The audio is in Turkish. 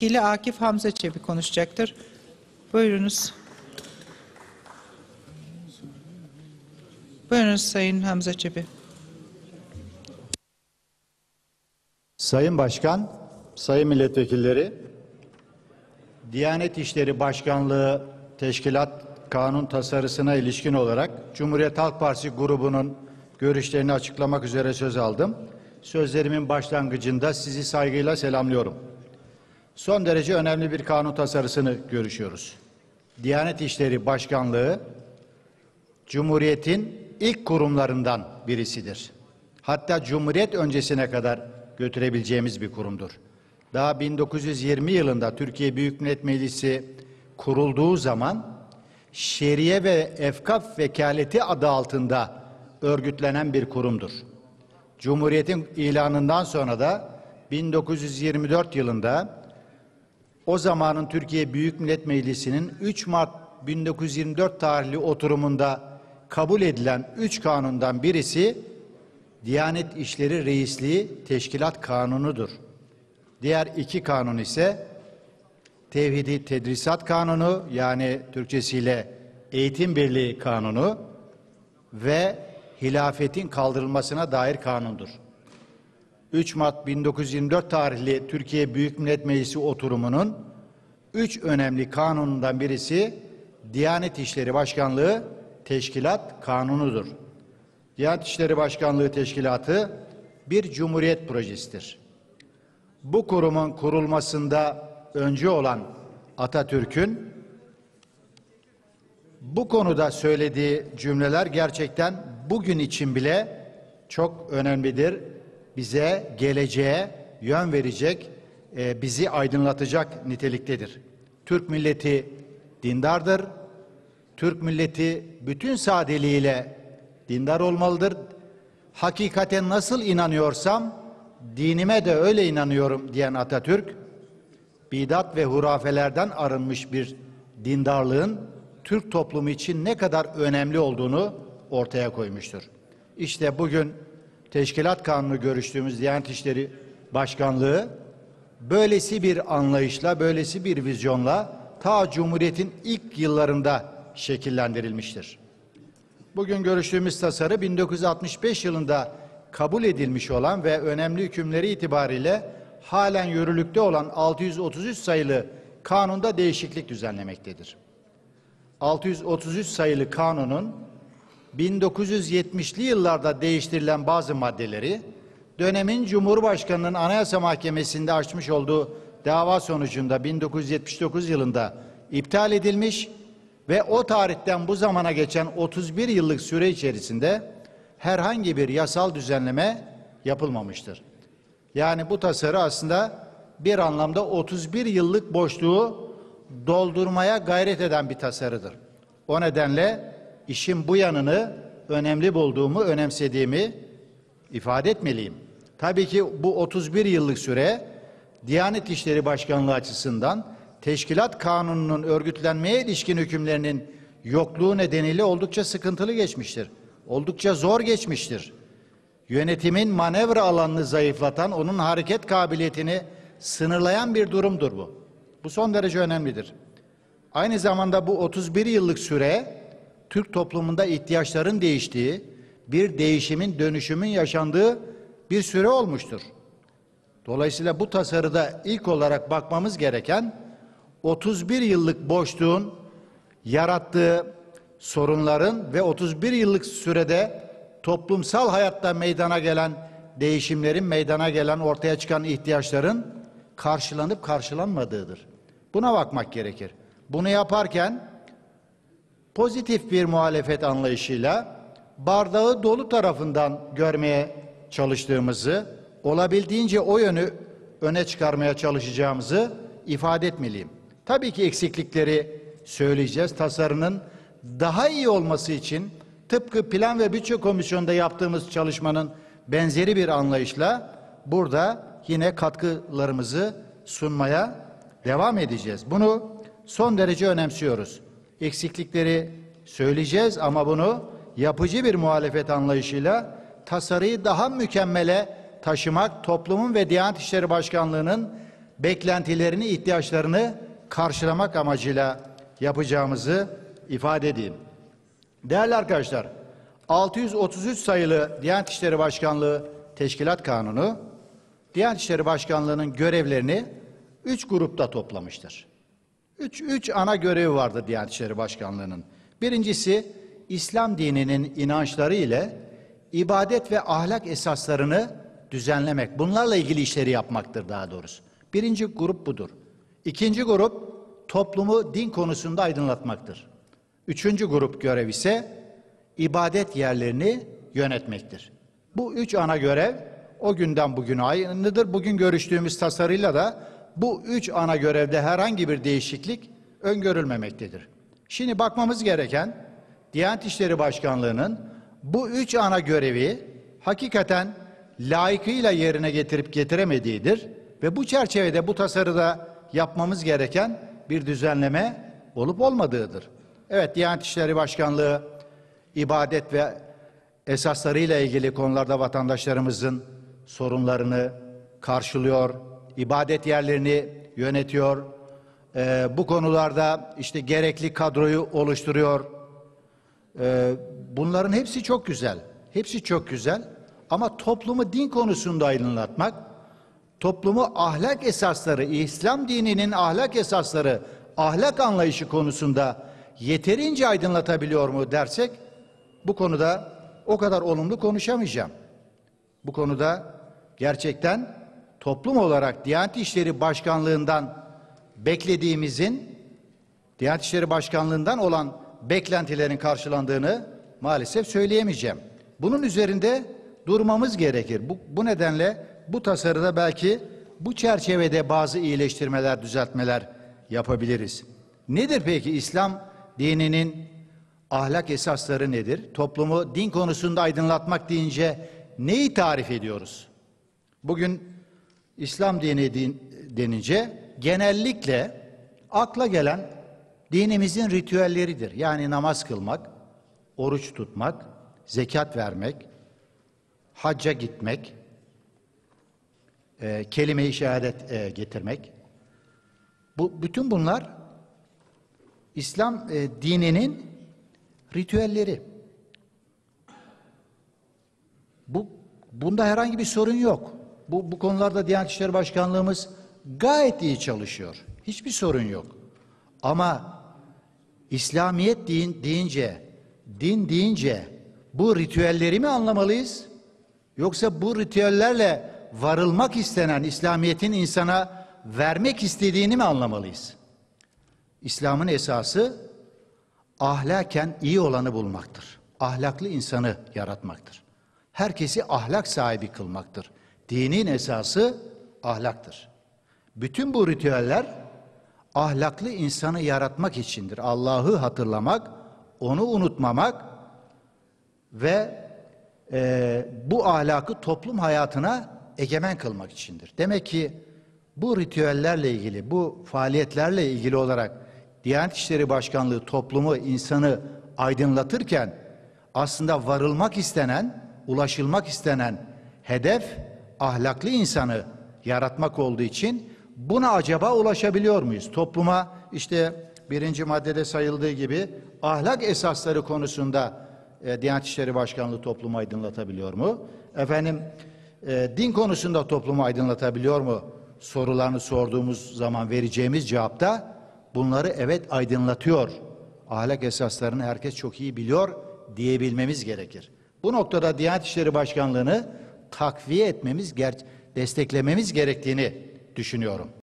ile Akif Hamza Çebi konuşacaktır. Buyurunuz. Buyurunuz Sayın Hamza Çebi. Sayın Başkan, Sayın Milletvekilleri, Diyanet İşleri Başkanlığı Teşkilat Kanun tasarısına ilişkin olarak Cumhuriyet Halk Partisi grubunun görüşlerini açıklamak üzere söz aldım. Sözlerimin başlangıcında sizi saygıyla selamlıyorum. Son derece önemli bir kanun tasarısını görüşüyoruz. Diyanet İşleri Başkanlığı Cumhuriyet'in ilk kurumlarından birisidir. Hatta Cumhuriyet öncesine kadar götürebileceğimiz bir kurumdur. Daha 1920 yılında Türkiye Büyük Millet Meclisi kurulduğu zaman Şeriye ve Efkaf Vekaleti adı altında örgütlenen bir kurumdur. Cumhuriyet'in ilanından sonra da 1924 yılında o zamanın Türkiye Büyük Millet Meclisi'nin 3 Mart 1924 tarihli oturumunda kabul edilen üç kanundan birisi Diyanet İşleri Reisliği Teşkilat Kanunu'dur. Diğer iki kanun ise Tevhidi Tedrisat Kanunu yani Türkçesiyle Eğitim Birliği Kanunu ve hilafetin kaldırılmasına dair kanundur. 3 Mart 1924 tarihli Türkiye Büyük Millet Meclisi oturumunun üç önemli kanunundan birisi Diyanet İşleri Başkanlığı Teşkilat Kanunu'dur. Diyanet İşleri Başkanlığı Teşkilatı bir cumhuriyet projesidir. Bu kurumun kurulmasında öncü olan Atatürk'ün bu konuda söylediği cümleler gerçekten bugün için bile çok önemlidir. Bize geleceğe yön verecek, e, bizi aydınlatacak niteliktedir. Türk milleti dindardır. Türk milleti bütün sadeliğiyle dindar olmalıdır. Hakikaten nasıl inanıyorsam dinime de öyle inanıyorum diyen Atatürk, bidat ve hurafelerden arınmış bir dindarlığın Türk toplumu için ne kadar önemli olduğunu ortaya koymuştur. İşte bugün Teşkilat Kanunu görüştüğümüz Diyanet İşleri Başkanlığı böylesi bir anlayışla, böylesi bir vizyonla ta Cumhuriyet'in ilk yıllarında şekillendirilmiştir. Bugün görüştüğümüz tasarı 1965 yılında kabul edilmiş olan ve önemli hükümleri itibariyle halen yürürlükte olan 633 sayılı kanunda değişiklik düzenlemektedir. 633 sayılı kanunun 1970'li yıllarda değiştirilen bazı maddeleri dönemin Cumhurbaşkanı'nın Anayasa Mahkemesi'nde açmış olduğu dava sonucunda 1979 yılında iptal edilmiş ve o tarihten bu zamana geçen 31 yıllık süre içerisinde herhangi bir yasal düzenleme yapılmamıştır. Yani bu tasarı aslında bir anlamda 31 yıllık boşluğu doldurmaya gayret eden bir tasarıdır. O nedenle işin bu yanını önemli bulduğumu, önemsediğimi ifade etmeliyim. Tabii ki bu 31 yıllık süre Diyanet İşleri Başkanlığı açısından teşkilat kanununun örgütlenmeye ilişkin hükümlerinin yokluğu nedeniyle oldukça sıkıntılı geçmiştir. Oldukça zor geçmiştir. Yönetimin manevra alanını zayıflatan, onun hareket kabiliyetini sınırlayan bir durumdur bu. Bu son derece önemlidir. Aynı zamanda bu 31 yıllık süre Türk toplumunda ihtiyaçların değiştiği, bir değişimin, dönüşümün yaşandığı bir süre olmuştur. Dolayısıyla bu tasarıda ilk olarak bakmamız gereken 31 yıllık boşluğun yarattığı sorunların ve 31 yıllık sürede toplumsal hayatta meydana gelen değişimlerin, meydana gelen ortaya çıkan ihtiyaçların karşılanıp karşılanmadığıdır. Buna bakmak gerekir. Bunu yaparken pozitif bir muhalefet anlayışıyla bardağı dolu tarafından görmeye çalıştığımızı, olabildiğince o yönü öne çıkarmaya çalışacağımızı ifade etmeliyim. Tabii ki eksiklikleri söyleyeceğiz. Tasarının daha iyi olması için tıpkı Plan ve Bütçe Komisyonu'nda yaptığımız çalışmanın benzeri bir anlayışla burada yine katkılarımızı sunmaya devam edeceğiz. Bunu son derece önemsiyoruz. Eksiklikleri söyleyeceğiz ama bunu yapıcı bir muhalefet anlayışıyla tasarıyı daha mükemmele taşımak, toplumun ve Diyanet İşleri Başkanlığı'nın beklentilerini, ihtiyaçlarını karşılamak amacıyla yapacağımızı ifade edeyim. Değerli arkadaşlar, 633 sayılı Diyanet İşleri Başkanlığı Teşkilat Kanunu, Diyanet İşleri Başkanlığı'nın görevlerini üç grupta toplamıştır. Üç, üç ana görevi vardı Diyanet İşleri Başkanlığı'nın. Birincisi, İslam dininin inançları ile ibadet ve ahlak esaslarını düzenlemek. Bunlarla ilgili işleri yapmaktır daha doğrusu. Birinci grup budur. İkinci grup, toplumu din konusunda aydınlatmaktır. Üçüncü grup görev ise ibadet yerlerini yönetmektir. Bu üç ana görev o günden bugüne aynıdır. Bugün görüştüğümüz tasarıyla da bu üç ana görevde herhangi bir değişiklik öngörülmemektedir. Şimdi bakmamız gereken Diyanet İşleri Başkanlığı'nın bu üç ana görevi hakikaten layıkıyla yerine getirip getiremediğidir ve bu çerçevede bu tasarıda yapmamız gereken bir düzenleme olup olmadığıdır. Evet Diyanet İşleri Başkanlığı ibadet ve esaslarıyla ilgili konularda vatandaşlarımızın sorunlarını karşılıyor, ibadet yerlerini yönetiyor, Ee, bu konularda işte gerekli kadroyu oluşturuyor. Ee, bunların hepsi çok güzel, hepsi çok güzel ama toplumu din konusunda aydınlatmak, toplumu ahlak esasları, İslam dininin ahlak esasları, ahlak anlayışı konusunda yeterince aydınlatabiliyor mu dersek, bu konuda o kadar olumlu konuşamayacağım. Bu konuda gerçekten toplum olarak Diyanet İşleri Başkanlığından beklediğimizin Diyanet İşleri Başkanlığından olan beklentilerin karşılandığını maalesef söyleyemeyeceğim. Bunun üzerinde durmamız gerekir. Bu, bu nedenle bu tasarıda belki bu çerçevede bazı iyileştirmeler, düzeltmeler yapabiliriz. Nedir peki İslam dininin ahlak esasları nedir? Toplumu din konusunda aydınlatmak deyince neyi tarif ediyoruz? Bugün İslam dini din, denince genellikle akla gelen dinimizin ritüelleridir. Yani namaz kılmak, oruç tutmak, zekat vermek, hacca gitmek, e, kelime-i şehadet e, getirmek. Bu bütün bunlar İslam e, dininin ritüelleri. Bu bunda herhangi bir sorun yok. Bu bu konularda Diyanet İşleri Başkanlığımız gayet iyi çalışıyor. Hiçbir sorun yok. Ama İslamiyet din deyince, din deyince bu ritüelleri mi anlamalıyız? Yoksa bu ritüellerle varılmak istenen İslamiyet'in insana vermek istediğini mi anlamalıyız? İslam'ın esası ahlaken iyi olanı bulmaktır. Ahlaklı insanı yaratmaktır. Herkesi ahlak sahibi kılmaktır. Dinin esası ahlaktır. Bütün bu ritüeller ahlaklı insanı yaratmak içindir. Allah'ı hatırlamak, onu unutmamak ve e, bu ahlakı toplum hayatına egemen kılmak içindir. Demek ki bu ritüellerle ilgili, bu faaliyetlerle ilgili olarak Diyanet İşleri Başkanlığı toplumu, insanı aydınlatırken aslında varılmak istenen, ulaşılmak istenen hedef ahlaklı insanı yaratmak olduğu için buna acaba ulaşabiliyor muyuz? Topluma işte birinci maddede sayıldığı gibi ahlak esasları konusunda e, Diyanet İşleri Başkanlığı toplumu aydınlatabiliyor mu? Efendim e, din konusunda toplumu aydınlatabiliyor mu? Sorularını sorduğumuz zaman vereceğimiz cevapta bunları evet aydınlatıyor. Ahlak esaslarını herkes çok iyi biliyor diyebilmemiz gerekir. Bu noktada Diyanet İşleri Başkanlığı'nı takviye etmemiz, desteklememiz gerektiğini düşünüyorum.